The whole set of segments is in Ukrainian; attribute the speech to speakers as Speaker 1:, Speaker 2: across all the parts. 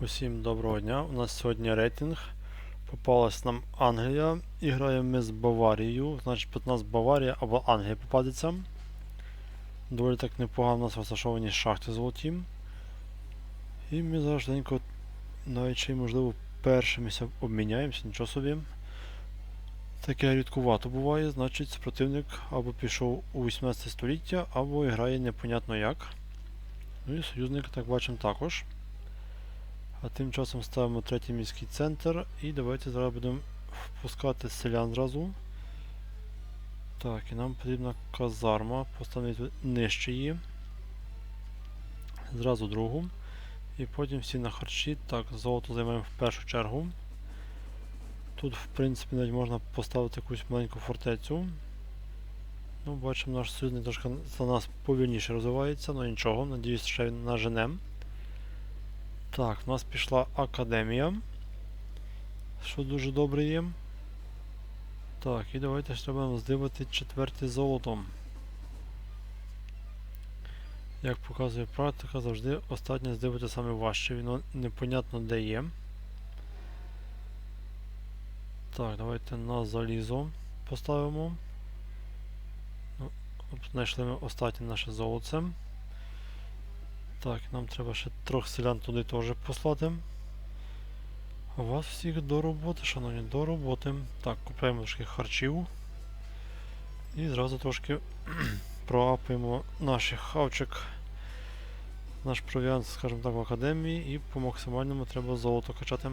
Speaker 1: Усім доброго дня. У нас сьогодні рейтинг. Попалась нам Англія. І граємо ми з Баварією. Значить, під нас Баварія або Англія попадеться. Доволі так непогано у нас розташовані шахти золоті. І ми зараз швиденько навіть ще можливо першимися обміняємося, нічого собі. Таке рідкувато буває, значить противник або пішов у 18 століття, або грає непонятно як. Ну і союзник, так бачимо, також. А тим часом ставимо третій міський центр і давайте зараз будемо впускати селян зразу. Так, і нам потрібна казарма, поставити нижче її. Зразу другу. І потім всі на харчі. Так, золото займаємо в першу чергу. Тут, в принципі, навіть можна поставити якусь маленьку фортецю. Ну, бачимо, наш союзник трошки за нас повільніше розвивається, але нічого, надіюсь, ще наженем. Так, в нас пішла академія. Що дуже добре є. Так, і давайте ще будемо здивити четверте золотом. Як показує практика, завжди останнє здивити саме важче, воно непонятно де є. Так, давайте на залізо поставимо. Ну, знайшли ми останнє наше золоце. Так, нам треба ще трьох селян туди теж послати. А вас всіх до роботи, шановні, до роботи. Так, купуємо трошки харчів. І зразу трошки проапаємо наш хавчик, наш провіант, скажімо так, в академії і по максимальному треба золото качати.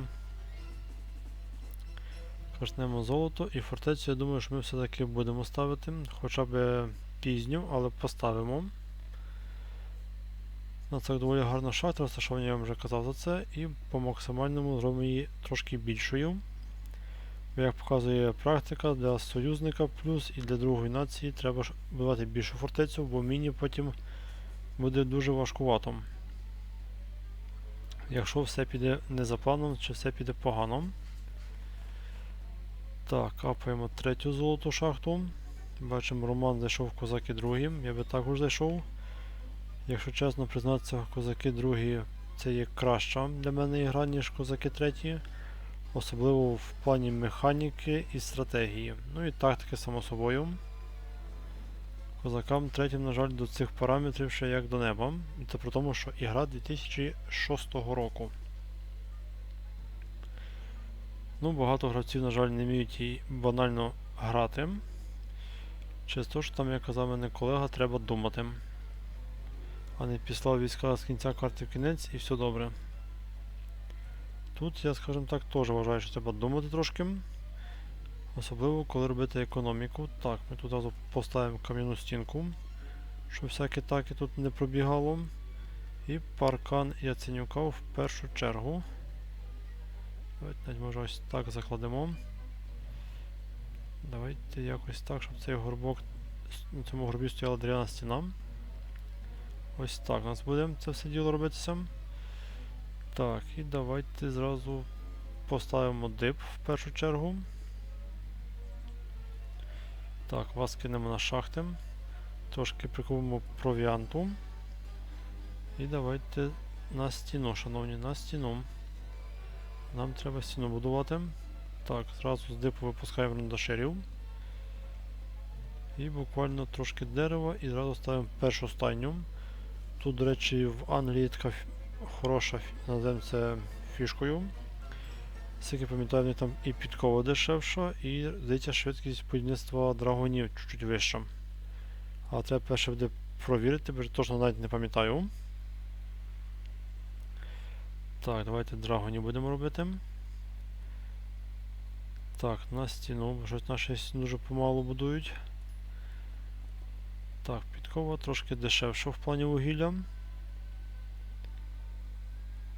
Speaker 1: Качнемо золото і фортецю, я думаю, що ми все-таки будемо ставити, хоча б пізню, але поставимо. На це доволі гарна шахта, розташовані, я вам вже казав за це, і по максимальному зробимо її трошки більшою. Як показує практика, для союзника плюс і для другої нації треба будувати більшу фортецю, бо міні потім буде дуже важкувато. Якщо все піде не за планом, чи все піде погано. Так, капаємо третю золоту шахту. Бачимо, Роман зайшов в козаки другим, я би також зайшов. Якщо чесно признатися, козаки другі це є краща для мене ігра, ніж козаки треті. Особливо в плані механіки і стратегії. Ну і тактики, само собою. Козакам третім, на жаль, до цих параметрів ще як до неба. І це при тому, що ігра 2006 року. Ну, багато гравців, на жаль, не вміють її банально грати. Через те, що там, як казав мене колега, треба думати а не післав війська з кінця карти в кінець і все добре. Тут я, скажімо так, теж вважаю, що треба думати трошки. Особливо, коли робити економіку. Так, ми тут поставимо кам'яну стінку, щоб всяке таке тут не пробігало. І паркан Яценюка в першу чергу. Давайте навіть може ось так закладемо. Давайте якось так, щоб цей горбок на цьому горбі стояла дерев'яна стіна. Ось так у нас буде це все діло робитися. Так, і давайте зразу поставимо дип в першу чергу. Так, вас кинемо на шахти. Трошки прикупимо провіанту. І давайте на стіну, шановні, на стіну. Нам треба стіну будувати. Так, зразу з дипу випускаємо рандашерів. І буквально трошки дерева і зразу ставимо першу стайню. Тут, до речі, в Англії така хороша, це фішкою. Скільки пам'ятаю, вони там і підкова дешевша, і здається, швидкість будівництва драгонів чуть-чуть вища. Але треба перше буде провірити, бо точно навіть не пам'ятаю. Так, давайте драгонів будемо робити. Так, на стіну, щось наші дуже помалу будують. Так, підкова трошки дешевше в плані вугілля.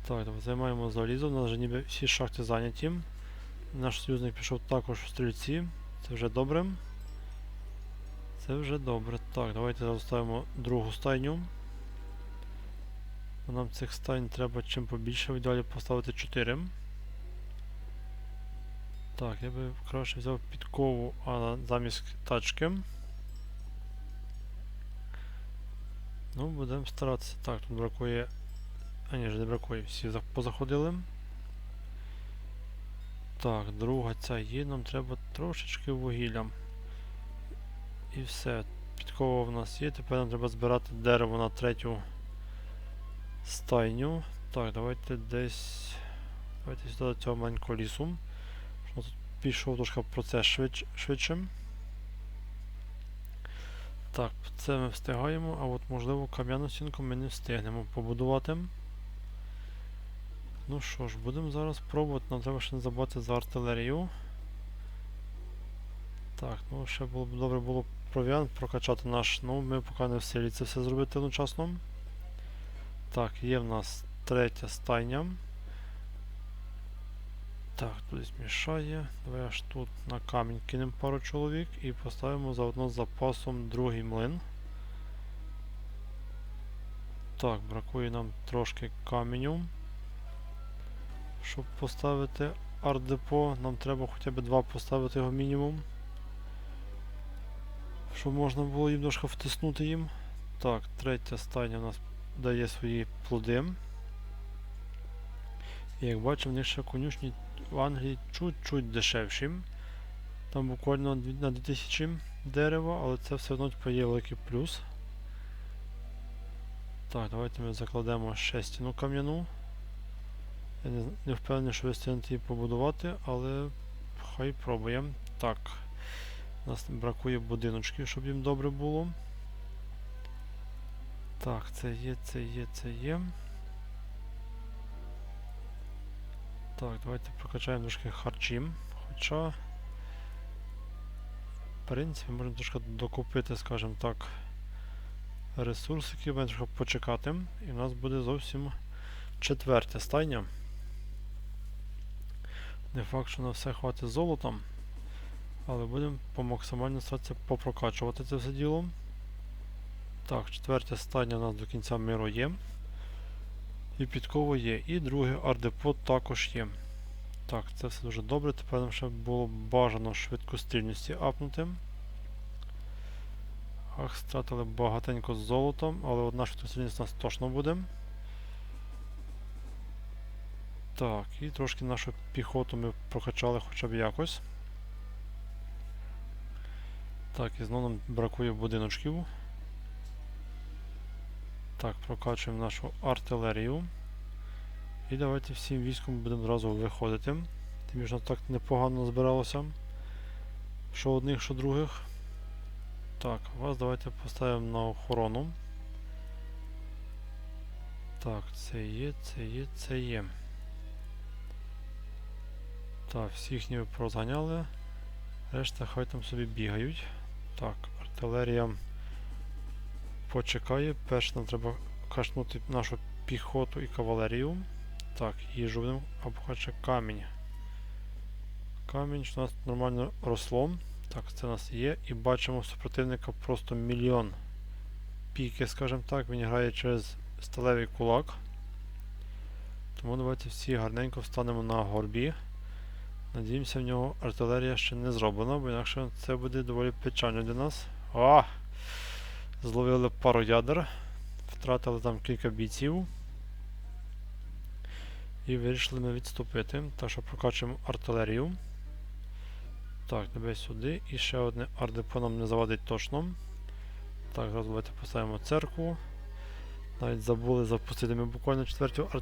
Speaker 1: Так, займаємо залізо, у нас вже ніби всі шахти зайняті. Наш союзник пішов також в стрільці. Це вже добре. Це вже добре. Так, давайте заставимо другу стайню. Нам цих стайн треба чим побільше, в ідеалі поставити 4. Так, я би краще взяв підкову а замість тачки. Ну, будемо старатися. Так, тут бракує А ні, ж не бракує, всі позаходили. Так, друга ця є, нам треба трошечки вугілля. І все. Підкова в нас є. Тепер нам треба збирати дерево на третю стайню. Так, давайте десь. Давайте сюди до цього маленького лісу. Щоб тут пішов трошки процес швидше. Так, це ми встигаємо, а от можливо кам'яну стінку ми не встигнемо побудувати. Ну що ж, будемо зараз пробувати. Нам треба ще не забути за артилерію. Так, ну ще було б добре було провіант прокачати наш. Ну, ми поки не в силі це все зробити одночасно. Так, є в нас третя стайня. Так, тут змішає. Давай аж тут на камінь кинемо пару чоловік і поставимо заодно з запасом другий млин. Так, бракує нам трошки каменю. Щоб поставити арт-депо, нам треба хоча б два поставити його мінімум. Щоб можна було їм трошки втиснути їм. Так, третя стайня у нас дає свої плоди. І як бачимо, в них ще конюшні в Англії чуть-чуть дешевші. Там буквально на 2000 дерева, але це все одно типу, є великий плюс. Так, давайте ми закладемо ще стіну кам'яну. Я не, не впевнений, що ви встигнете її побудувати, але хай пробуємо. Так. У нас бракує будиночків, щоб їм добре було. Так, це є, це є, це є. Так, давайте прокачаємо трошки харчі. Хоча, в принципі, можемо трошки докупити, скажімо так, ресурсики, будемо трошки почекати. І в нас буде зовсім четверта стайня. Не факт, що на все хватить золотом, але будемо по максимально старатися попрокачувати це все діло. Так, четверта стадія у нас до кінця миру є. І підково є. І друге ардепо також є. Так, це все дуже добре. Тепер нам ще було бажано швидкострільності апнути. Ах, стратили багатенько з золотом, але одна швидкострільність у нас точно буде. Так, і трошки нашу піхоту ми прокачали хоча б якось. Так, і знову нам бракує будиночків. Так, прокачуємо нашу артилерію. І давайте всім військом будемо одразу виходити. Тим більше так непогано збиралося. Що одних, що других. Так, вас давайте поставимо на охорону. Так, це є, це є, це є. Так, всіх ніби прозганяли. Решта хай там собі бігають. Так, артилерія почекає. Перше нам треба кашнути нашу піхоту і кавалерію. Так, їжу будемо, або хоча камінь. Камінь, що у нас нормально росло. Так, це у нас є. І бачимо супротивника просто мільйон піки, скажімо так, він грає через сталевий кулак. Тому давайте всі гарненько встанемо на горбі. Надіємося, в нього артилерія ще не зроблена, бо інакше це буде доволі печально для нас. О! Зловили пару ядер, втратили там кілька бійців. І вирішили ми відступити. Так що прокачуємо артилерію. Так, тебе сюди. І ще одне ардепо нам не завадить точно. Так, зараз давайте поставимо церкву. Навіть забули запустити ми буквально четверту ар...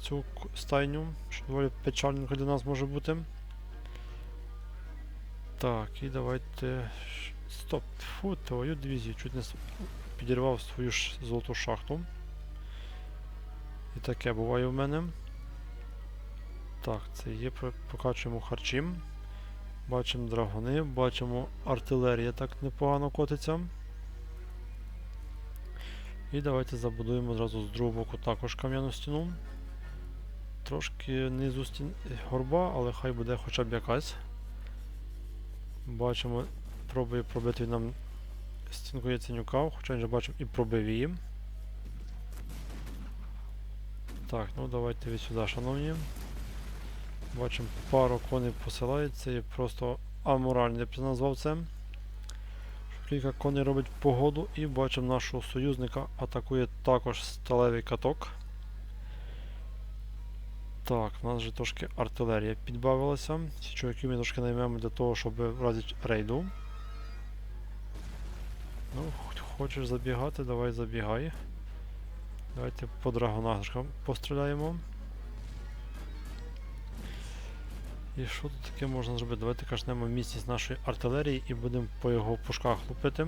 Speaker 1: цю стайню, що доволі печальненько для нас може бути. Так, і давайте. Стоп, фу, твою дивізію, чуть не підірвав свою ж золоту шахту. І таке буває в мене. Так, це є, прокачуємо харчі. Бачимо драгони, бачимо артилерія так непогано котиться. І давайте забудуємо зразу з другого боку також кам'яну стіну. Трошки низу стін горба, але хай буде хоча б якась. Бачимо, пробує пробити нам стінку Яценюка, хоча вже бачимо і пробив її. Так, ну давайте ви сюди, шановні. Бачимо, пару коней посилається і просто аморально, я б назвав це. Кілька коней робить погоду і бачимо нашого союзника атакує також сталевий каток. Так, в нас вже трошки артилерія підбавилася. Ці чуваки ми трошки наймемо для того, щоб в разі рейду. Ну, хочеш забігати, давай забігай. Давайте по драгонашкам постріляємо. І що тут таке можна зробити? Давайте качнемо міцність нашої артилерії і будемо по його пушках лупити.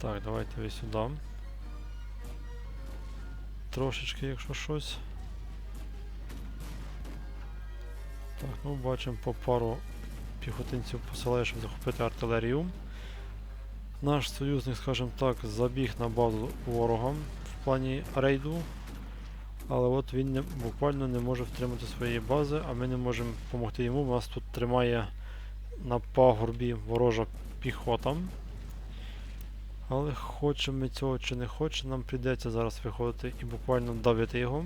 Speaker 1: Так, давайте ви сюди. Трошечки, якщо щось. Так, ну бачимо по пару піхотинців посилає, щоб захопити артилерію. Наш союзник, скажімо так, забіг на базу ворога в плані рейду. Але от він не, буквально не може втримати своєї бази, а ми не можемо допомогти йому. У нас тут тримає на пагорбі ворожа піхота. Але хочемо ми цього чи не хочемо, нам прийдеться зараз виходити і буквально давити його.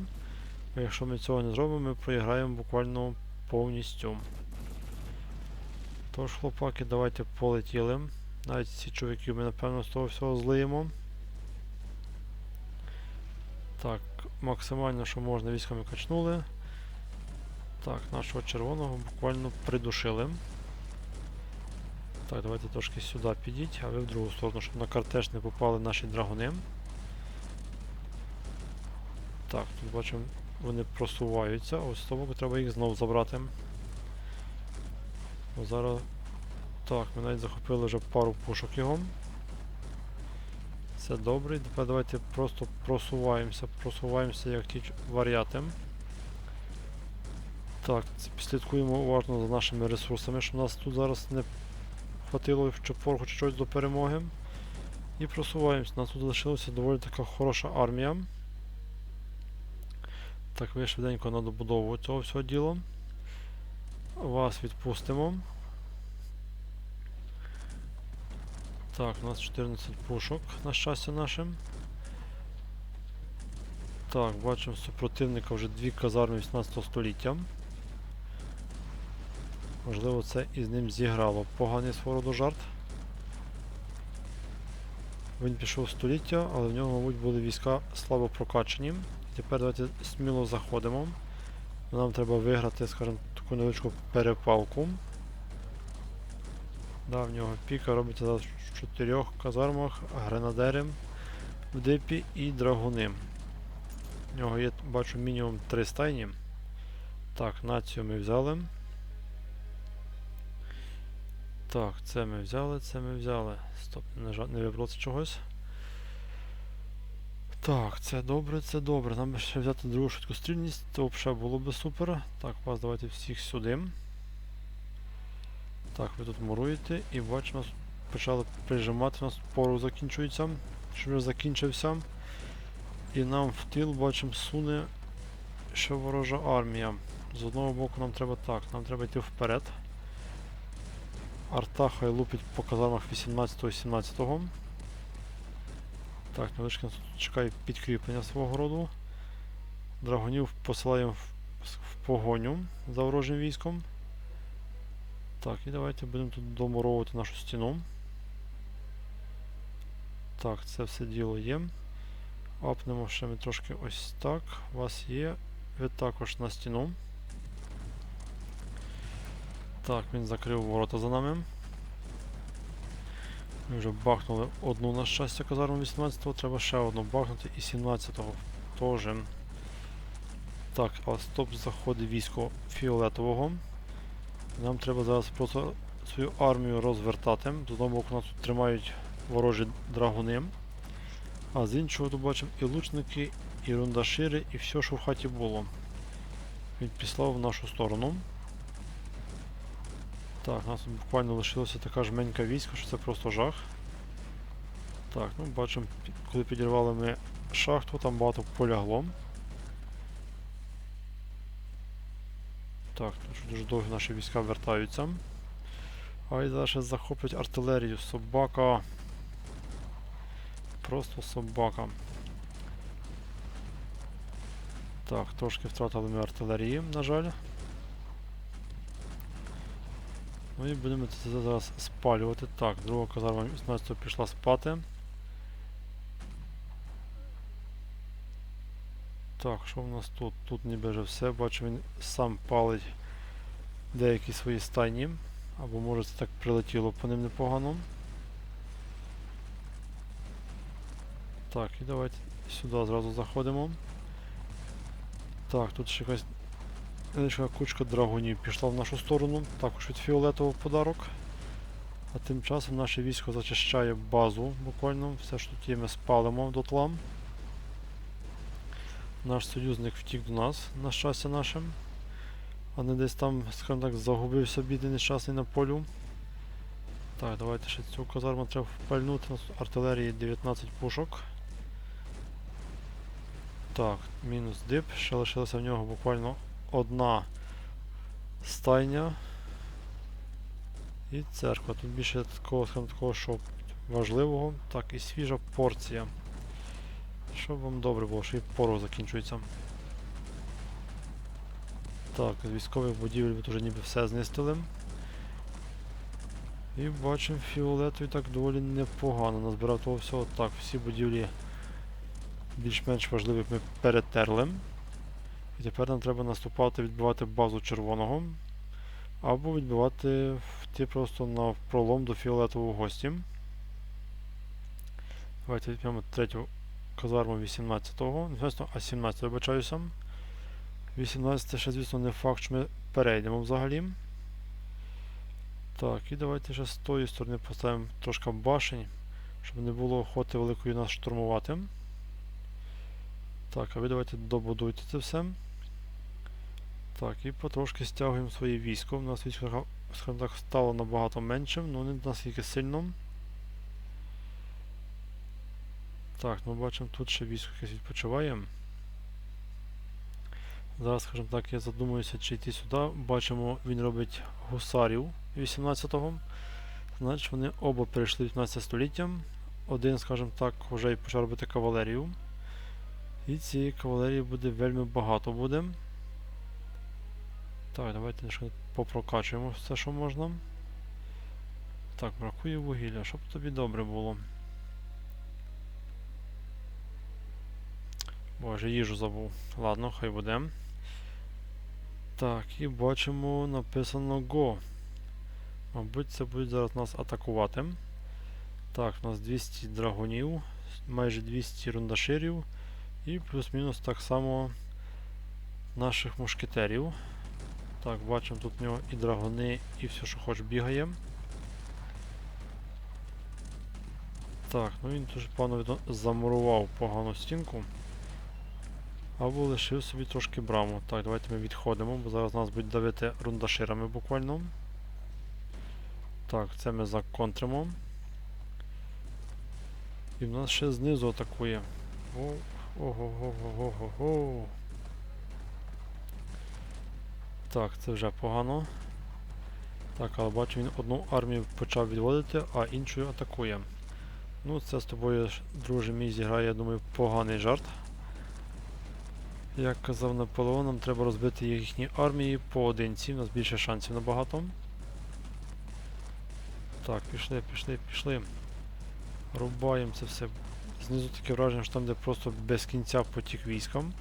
Speaker 1: Бо якщо ми цього не зробимо, ми проіграємо буквально повністю. Тож, хлопаки, давайте полетіли. Навіть ці чоловіки ми напевно з того всього злиємо. Так, максимально, що можна, військами качнули. Так, нашого червоного буквально придушили. Так, давайте трошки сюди підіть, а ви в другу сторону, щоб на картеж не попали наші драгуни. Так, тут бачимо, вони просуваються, ось з того боку треба їх знову забрати. Бо зараз. Так, ми навіть захопили вже пару пушок його. Це добре. Тепер давайте просто просуваємося, просуваємося як ті варіати. Так, слідкуємо уважно за нашими ресурсами, щоб нас тут зараз не хватило щоб пороху чи щось до перемоги. І просуваємося. Нас тут залишилася доволі така хороша армія. Так, ви швиденько на цього всього діла. Вас відпустимо. Так, у нас 14 пушок, на щастя нашим. Так, бачимо супротивника вже дві казарми 18 століття. Можливо, це із ним зіграло поганий свого жарт. Він пішов століття, але в нього, мабуть, були війська слабо прокачані. І тепер давайте сміло заходимо. Нам треба виграти, скажімо, таку невеличку перепалку. Да, в нього піка робиться зараз в чотирьох казармах, гренадери в дипі і драгуни. В нього є, бачу, мінімум три стайні. Так, націю ми взяли. Так, це ми взяли, це ми взяли. Стоп, не, не вибрало це чогось. Так, це добре, це добре. Нам ще взяти другу швидкострільність, то взагалі було би супер. Так, вас давайте всіх сюди. Так, ви тут муруєте і бачимо, почали прижимати, у нас пору закінчується, що вже закінчився. І нам в тил бачимо суне ще ворожа армія. З одного боку нам треба так, нам треба йти вперед. Арта хай лупить по казармах 18-17. Так, тут чекає підкріплення свого роду. Драгонів посилаємо в погоню за ворожим військом. Так, і давайте будемо тут домуровувати нашу стіну. Так, це все діло є. Апнемо ще ми трошки ось так. У вас є. Ви також на стіну. Так, він закрив ворота за нами. Ми вже бахнули одну на щастя казарму 18-го, треба ще одну бахнути і 17-го теж. Так, а стоп заходить військо фіолетового. Нам треба зараз просто свою армію розвертати. З одного боку нас тут тримають ворожі драгуни. А з іншого тут бачимо і лучники, і рундашири, і все, що в хаті було. Він післав в нашу сторону. Так, у нас тут буквально лишилося така жменька війська, що це просто жах. Так, ну бачимо, коли підірвали ми шахту, там багато полягло. Так, тут дуже довго наші війська вертаються. А і ще захоплять артилерію. Собака. Просто собака. Так, трошки втратили ми артилерії, на жаль. Ну і будемо це зараз спалювати. Так, друга казарма 18 пішла спати. Так, що в нас тут? Тут ніби вже все. Бачу, він сам палить деякі свої стайні. Або може це так прилетіло по ним непогано. Так, і давайте сюди зразу заходимо. Так, тут ще якась невеличка кучка драгунів пішла в нашу сторону, також від фіолетового подарок. А тим часом наше військо зачищає базу буквально, все що тут є ми спалимо дотла. Наш союзник втік до нас, на щастя нашим. А не десь там, скажімо так, загубився бідний нещасний на полю. Так, давайте ще цю казарму треба впальнути. У нас артилерії 19 пушок. Так, мінус дип. Ще лишилася в нього буквально одна стайня. І церква. Тут більше такого, такого, що важливого. Так, і свіжа порція. Щоб вам добре було, що і порох закінчується. Так, з військових будівель ви вже ніби все знистили. І бачимо фіолетовий так доволі непогано. Назбирав того всього. Так, всі будівлі більш-менш важливі ми перетерли. І тепер нам треба наступати, відбивати базу червоного. Або відбивати йти просто на пролом до фіолетового гості. Давайте візьмемо третю казарму 18-го, не звісно, а 17 вибачаюся. 18 ще, звісно, не факт, що ми перейдемо взагалі. Так, і давайте ще з тої сторони поставимо трошки башень, щоб не було охоти великої нас штурмувати. Так, а ви давайте добудуйте це все. Так, і потрошки стягуємо своє військо. У нас військо, так, стало набагато меншим, але не наскільки сильно. Так, ну бачимо, тут ще військо якесь відпочиває. Зараз, скажімо так, я задумуюся, чи йти сюди. Бачимо, він робить гусарів 18-го. Значить, вони оба перейшли 15 століття. Один, скажімо так, вже і почав робити кавалерію. І цієї кавалерії буде вельми багато буде. Так, давайте попрокачуємо все, що можна. Так, бракує вугілля, щоб тобі добре було. Боже, їжу забув. Ладно, хай буде. Так, і бачимо написано Go. Мабуть, це будуть зараз нас атакувати. Так, у нас 200 драгунів, майже 200 рундаширів і плюс-мінус так само наших мушкетерів. Так, бачимо, тут в нього і драгони, і все, що хоч бігає. Так, ну він дуже погано замурував погану стінку. Або лишив собі трошки браму. Так, давайте ми відходимо, бо зараз нас будуть давити рундаширами буквально. Так, це ми законтримо. І в нас ще знизу атакує. О, Ого-го-го-го-го. Так, це вже погано. Так, але бачу, він одну армію почав відводити, а іншою атакує. Ну, це з тобою, друже мій, зіграє, я думаю, поганий жарт. Як казав Наполеон, нам треба розбити їхні армії поодинці, у нас більше шансів набагато. Так, пішли, пішли, пішли. Рубаємо це все. Знизу таке враження, що там де просто без кінця потік військом.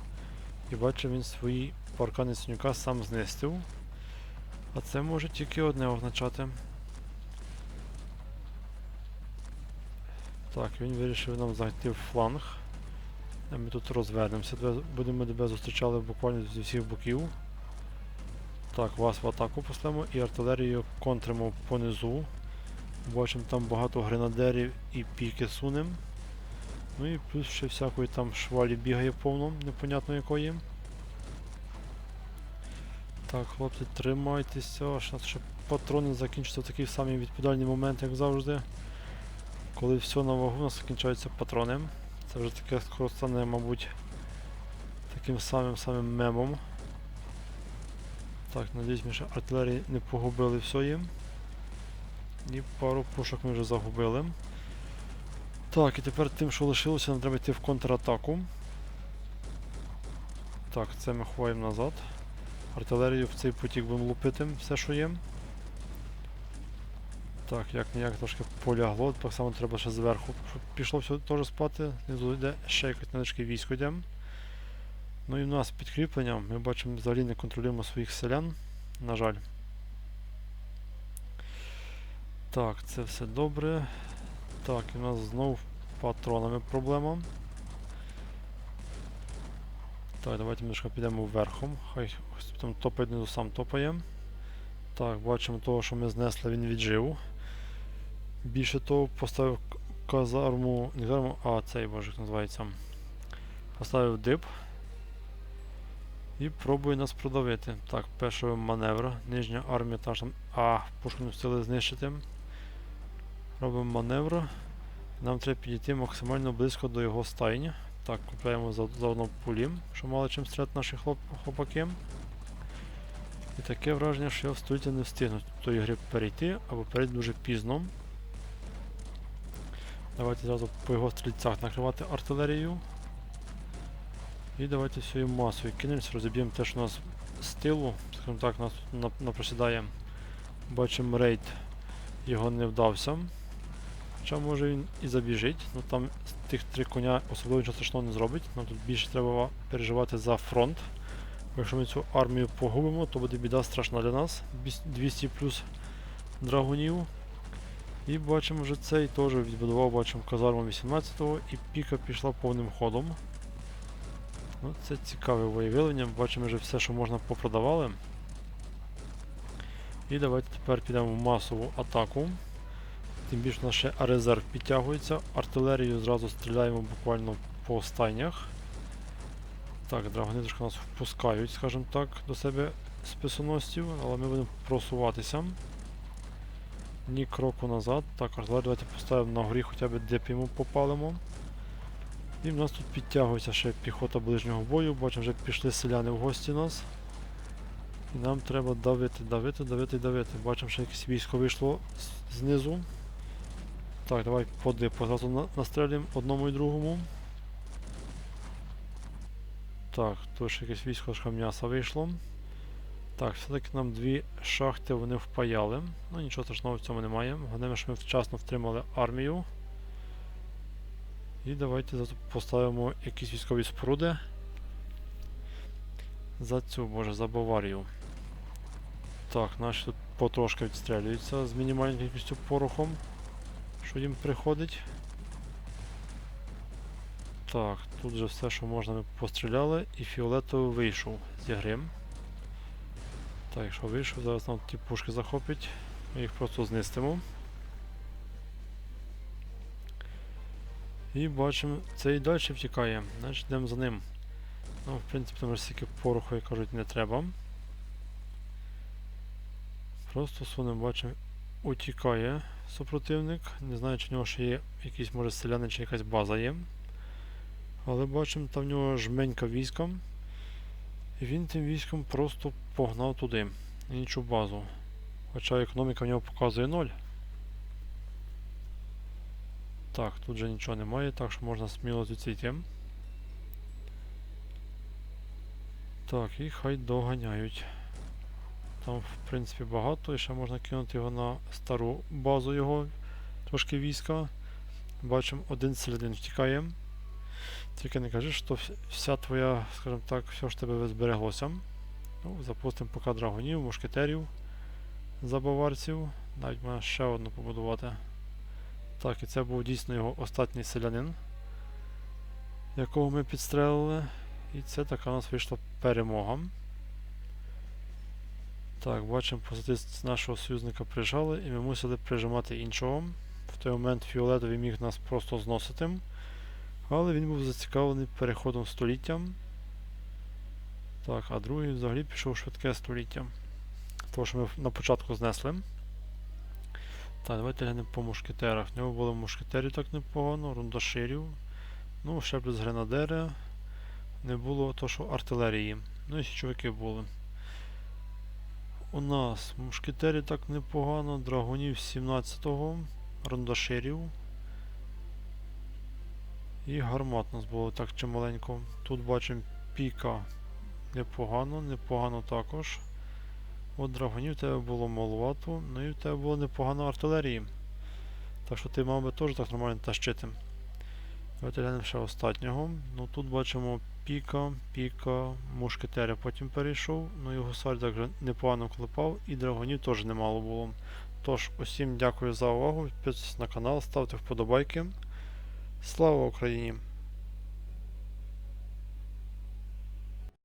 Speaker 1: І бачу, він свої паркани Синюка сам знистив. А це може тільки одне означати. Так, він вирішив нам зайти в фланг. Ми тут розвернемося, будемо тебе зустрічали буквально зі всіх боків. Так, вас в атаку послемо і артилерію контримо понизу. Бачимо там багато гренадерів і піки сунем. Ну і плюс ще всякої там швалі бігає повно, непонятно якої. Так, хлопці, тримайтеся, у патрони закінчаться в такий самий відповідальний момент, як завжди. Коли все на вагу, у нас закінчаються патрони. Це вже таке скоро стане, мабуть, таким самим самим мемом. Так, надіюсь, ми ще артилерії не погубили всьої. І пару пушок ми вже загубили. Так, і тепер тим, що лишилося, нам треба йти в контратаку. Так, це ми ховаємо назад. Артилерію в цей потік будемо лупити все, що є. Так, як ніяк трошки полягло, так само треба ще зверху, щоб пішло все теж спати. Знизу йде ще якесь невеличке військо йде. Ну і в нас підкріплення. Ми бачимо, взагалі не контролюємо своїх селян. На жаль. Так, це все добре. Так, і у нас знов патронами проблема. Так, давайте ми підемо вверхом. Хай там топає знизу, сам топає. Так, бачимо того, що ми знесли, він віджив. Більше того, поставив казарму. Не казарму, а цей боже, як називається. Поставив дип. І пробує нас продавити. Так, перший маневр. Нижня армія та ж там. А, пушку не встигли знищити. Робимо маневр. Нам треба підійти максимально близько до його стайні. Так, купляємо заодно пулі, що мало чим стріляти наші хлоп, хлопаки. І таке враження, що я в століття не встигну до тої гри перейти, або перейти дуже пізно. Давайте зразу по його стрільцях накривати артилерією. І давайте всією масою кинемося, розіб'ємо те, що у нас з тилу, скажімо так, нас наприсідає. Бачимо рейд, його не вдався. Хоча може він і забіжить, ну там з тих три коня особливо нічого страшного не зробить. Нам тут більше треба переживати за фронт. Бо Якщо ми цю армію погубимо, то буде біда страшна для нас. 200 плюс драгунів. І бачимо вже цей теж відбудував, бачимо казарму 18-го і піка пішла повним ходом. Ну, це цікаве виявлення, бачимо вже все, що можна попродавали. І давайте тепер підемо в масову атаку. Тим більше ще резерв підтягується. Артилерію зразу стріляємо буквально по стайнях. Так, драгони трошки нас впускають, скажімо так, до себе списоносців, але ми будемо просуватися. Ні кроку назад. Так, артилерію давайте поставимо на горі, хоча б йому попалимо. І в нас тут підтягується ще піхота ближнього бою. Бачимо, вже пішли селяни в гості нас. І нам треба давити, давити, давити, давити. Бачимо, що якесь військо вийшло знизу. Так, давай по дипу зразу настрелюємо одному і другому. Так, тут ще якесь військо м'яса вийшло. Так, все-таки нам дві шахти вони впаяли. Ну нічого страшного в цьому немає. Головне, що ми вчасно втримали армію. І давайте поставимо якісь військові споруди. За цю, боже, за Баварію. Так, наші тут потрошки відстрілюються з мінімальною кількістю порохом, що їм приходить. Так, тут же все, що можна, ми постріляли, і фіолетовий вийшов з ігри. Так, якщо вийшов, зараз нам ті пушки захоплять, ми їх просто знистимо. І бачимо, це і далі втікає, значить йдемо за ним. Ну, в принципі, там стільки пороху, як кажуть, не треба. Просто сунем, бачимо, утікає супротивник. Не знаю, чи в нього ще є якийсь, може, селянин чи якась база є. Але бачимо, там в нього жменька війська. І він тим військом просто погнав туди, іншу базу. Хоча економіка в нього показує 0. Так, тут же нічого немає, так що можна сміло звідси. Так, і хай доганяють. Там, в принципі, багато, і ще можна кинути його на стару базу його, трошки війська. Бачимо, один селянин втікає. Тільки не кажи, що вся твоя, скажімо так, все ж тебе збереглося. Ну, запустимо поки драгунів, мушкетерів, забаварців. Навіть можна ще одну побудувати. Так, і це був дійсно його останній селянин, якого ми підстрелили. І це така у нас вийшла перемога. Так, бачимо, позади нашого союзника прижали, і ми мусили прижимати іншого. В той момент фіолетовий міг нас просто зносити. Але він був зацікавлений переходом століття. Так, а другий взагалі пішов швидке століття. Того, що ми на початку знесли. Так, давайте глянемо по мушкетерах. В нього було мушкетерів так непогано, рундаширів. Ну, ще плюс гренадери. Не було то, що артилерії. Ну і січовики були. У нас мушкетерів так непогано, драгунів 17-го, рундаширів. І гармат у нас було так чималенько. Тут бачимо піка непогано, непогано також. От драгунів в тебе було маловато, ну і в тебе було непогано артилерії. Так що ти мав би теж так нормально тащити. Давайте глянемо ще останнього. Ну тут бачимо Піка, Піка, Мушкетеря потім перейшов, ну і гусар так непогано клепав, і драгонів теж немало було. Тож, усім дякую за увагу, підписуйтесь на канал, ставте вподобайки. Слава Україні!